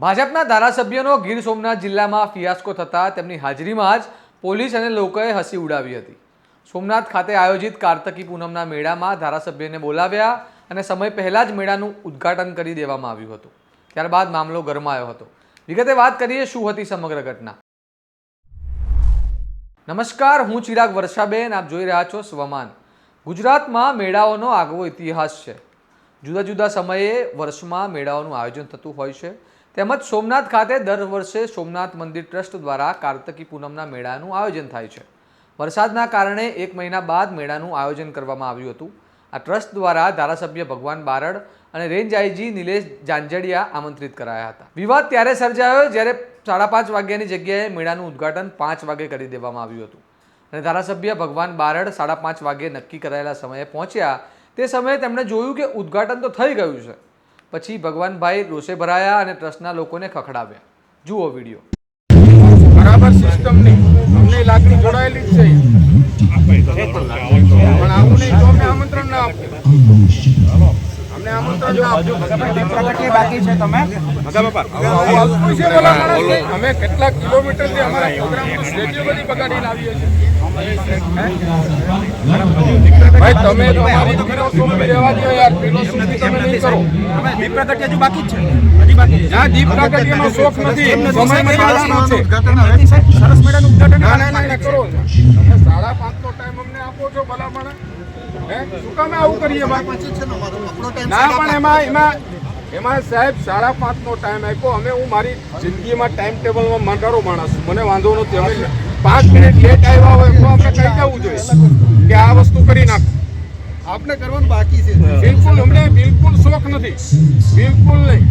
ભાજપના ધારાસભ્યનો ગીર સોમનાથ જિલ્લામાં ફિયાસ્કો થતાં તેમની હાજરીમાં જ પોલીસ અને લોકોએ હસી ઉડાવી હતી. સોમનાથ ખાતે આયોજિત કાર્તકી પૂનમના મેળામાં ધારાસભ્યને બોલાવ્યા અને સમય પહેલાં જ મેળાનું ઉદ્ઘાટન કરી દેવામાં આવ્યું હતું. ત્યારબાદ મામલો ગરમાયો હતો. વિગતે વાત કરીએ શું હતી સમગ્ર ઘટના. નમસ્કાર, હું ચિરાગ વર્ષાબેન, આપ જોઈ રહ્યા છો સ્વમાન. ગુજરાતમાં મેળાઓનો આગવો ઇતિહાસ છે. જુદા જુદા સમયે વર્ષમાં મેળાઓનું આયોજન થતું હોય છે. તેમજ સોમનાથ ખાતે દર વર્ષે સોમનાથ મંદિર ટ્રસ્ટ દ્વારા કાર્તકી પૂનમના મેળાનું આયોજન થાય છે. વરસાદના કારણે એક મહિના બાદ મેળાનું આયોજન કરવામાં આવ્યું હતું. આ ટ્રસ્ટ દ્વારા ધારાસભ્ય ભગવાન બારડ અને રેન્જ આઈજી નિલેશ જાંજડિયા આમંત્રિત કરાયા હતા. વિવાદ ત્યારે સર્જાયો જ્યારે સાડા પાંચ વાગ્યાની જગ્યાએ મેળાનું ઉદ્ઘાટન પાંચ વાગે કરી દેવામાં આવ્યું હતું. અને ધારાસભ્ય ભગવાન બારડ સાડા પાંચ વાગે નક્કી કરાયેલા સમયે પહોંચ્યા. તે સમયે તેમણે જોયું કે ઉદ્ઘાટન તો થઈ ગયું છે. પછી ભગવાનભાઈ રોષે ભરાયા અને ટ્રસ્ટના લોકોને ખખડાવ્યા. જુઓ વીડિયો. બરાબર સિસ્ટમ નહીં અમને લાગણી જોડાયેલી જ છે. પણ અમને આમંત્રણ ના આપો અમને આમંત્રણ ના બાકી છે તમે. અમે કેટલા કિલોમીટરથી અમારા પ્રોગ્રામનું schedule બધી છીએ. ભાઈ તમે તમારી ફિલોસોફી રહેવા દો યાર. ફિલોસોફી તમે નહીં કરો. દીપ પ્રગતિ હજુ બાકી છે. હજી બાકી છે. જ્યાં દીપ પ્રાગટ્યનો શોખ નથી સમય મર્યાદાનો છે. સરસ મેળાનું ઉદઘાટન ના ના ના ના કરો તમે સાડા પાંચનો ટાઈમ અમને આપો છો ભલામણ હે શું કામે આવું કરીએ ભાઈ. ના પણ એમાં એમાં એમાં સાહેબ સાડા પાંચનો ટાઈમ આપ્યો. અમે હું મારી જિંદગીમાં ટાઈમ ટેબલમાં મંડારો માણસ છું. મને વાંધો નથી. અમે પાંચ મિનિટ લેટ આવ્યા હોય તો આપણે કહી જવું જોઈએ કે આ વસ્તુ કરી નાખ. આપને કરવાનું બાકી છે. બિલકુલ અમને બિલકુલ શોખ નથી. બિલકુલ નહીં.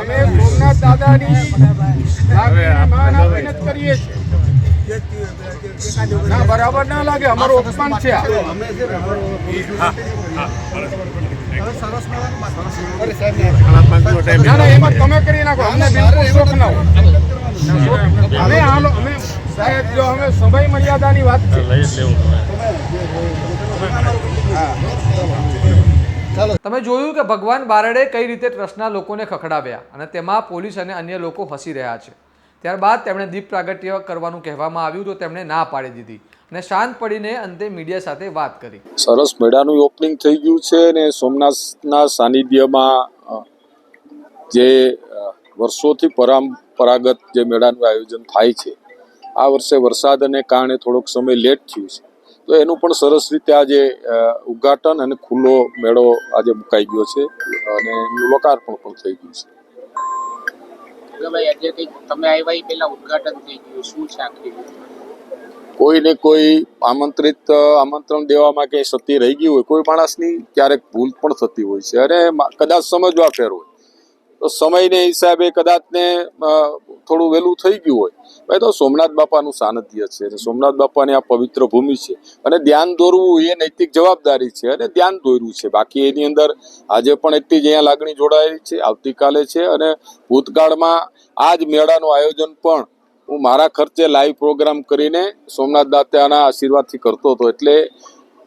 અમે સોમનાથ દાદાની મહેનત કરીએ છીએ. ના બરાબર ના લાગે અમારું અપમાન છે ને ના એમાં તમે કરી નાખો અમને બિલકુલ શોખ ના હોય. અમે અમે સાહેબ જો અમે સમય મર્યાદાની વાત છે. તમે જોયું કે ભગવાન બારડે કઈ રીતે ટ્રસ્ટના લોકોને ખખડાવ્યા અને તેમાં પોલીસ અને અન્ય લોકો હસી રહ્યા છે. ત્યારબાદ તેમણે દીપ પ્રાગટ્ય કરવાનું કહેવામાં આવ્યું, તો તેમણે ના પાડી દીધી અને શાંત પડીને અંતે મીડિયા સાથે વાત કરી. સરસ મેળાનું ઓપનિંગ થઈ ગયું છે અને સોમનાથના સાનિધ્યમાં જે વર્ષોથી પરંપરાગત જે મેળાનું આયોજન થાય છે, આ વર્ષે વરસાદને કારણે થોડોક સમય લેટ થયું છે. તો એનું પણ સરસ રીતે આજે ઉદ્ઘાટન અને ખુલ્લો મેળો આજે મુકાઈ ગયો છે અને એનું લોકાર્પણ પણ થઈ ગયું છે. ભાઈ આજે કંઈક તમે આવ્યા એ પહેલા ઉદઘાટન થઈ ગયું. શું છે આખી કોઈને કોઈ આમંત્રિત આમંત્રણ દેવામાં કે સતી રહી ગયું હોય, કોઈ માણસની ક્યારેક ભૂલ પણ થતી હોય છે. અને કદાચ સમજવા ફેર હોય. તો સમયને હિસાબે કદાચ ને થોડું વહેલું થઈ ગયું હોય. ભાઈ તો સોમનાથ બાપાનું સાનિધ્ય છે સોમનાથ બાપાની આ પવિત્ર ભૂમિ છે. અને ધ્યાન દોરવું એ નૈતિક જવાબદારી છે અને ધ્યાન દોર્યું છે. બાકી એની અંદર આજે પણ એટલી જ અહીંયા લાગણી જોડાયેલી છે. આવતીકાલે છે અને ભૂતકાળમાં આ જ મેળાનું આયોજન પણ હું મારા ખર્ચે લાઈવ પ્રોગ્રામ કરીને સોમનાથ દાતાના આશીર્વાદથી કરતો હતો. એટલે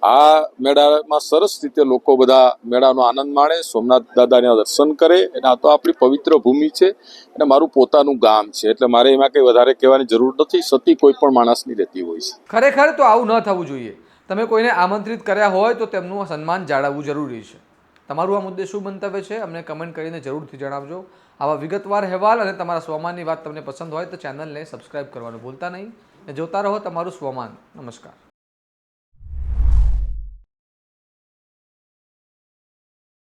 આ મેળામાં સરસ રીતે લોકો બધા મેળાનો આનંદ માણે, સોમનાથ દાદાના દર્શન કરે. અને આ તો આપણી પવિત્ર ભૂમિ છે અને મારું પોતાનું ગામ છે. એટલે મારે એમાં કંઈ વધારે કહેવાની જરૂર નથી. સતી કોઈ પણ માણસની રહેતી હોય છે. ખરેખર તો આવું ન થવું જોઈએ. તમે કોઈને આમંત્રિત કર્યા હોય તો તેમનું સન્માન જાળવવું જરૂરી છે. તમારું આ મુદ્દે શું મંતવ્ય છે અમને કમેન્ટ કરીને જરૂરથી જણાવજો. આવા વિગતવાર અહેવાલ અને તમારા સ્વમાનની વાત તમને પસંદ હોય તો ચેનલને સબસ્ક્રાઇબ કરવાનું ભૂલતા નહીં. અને જોતા રહો તમારું સ્વમાન. નમસ્કાર.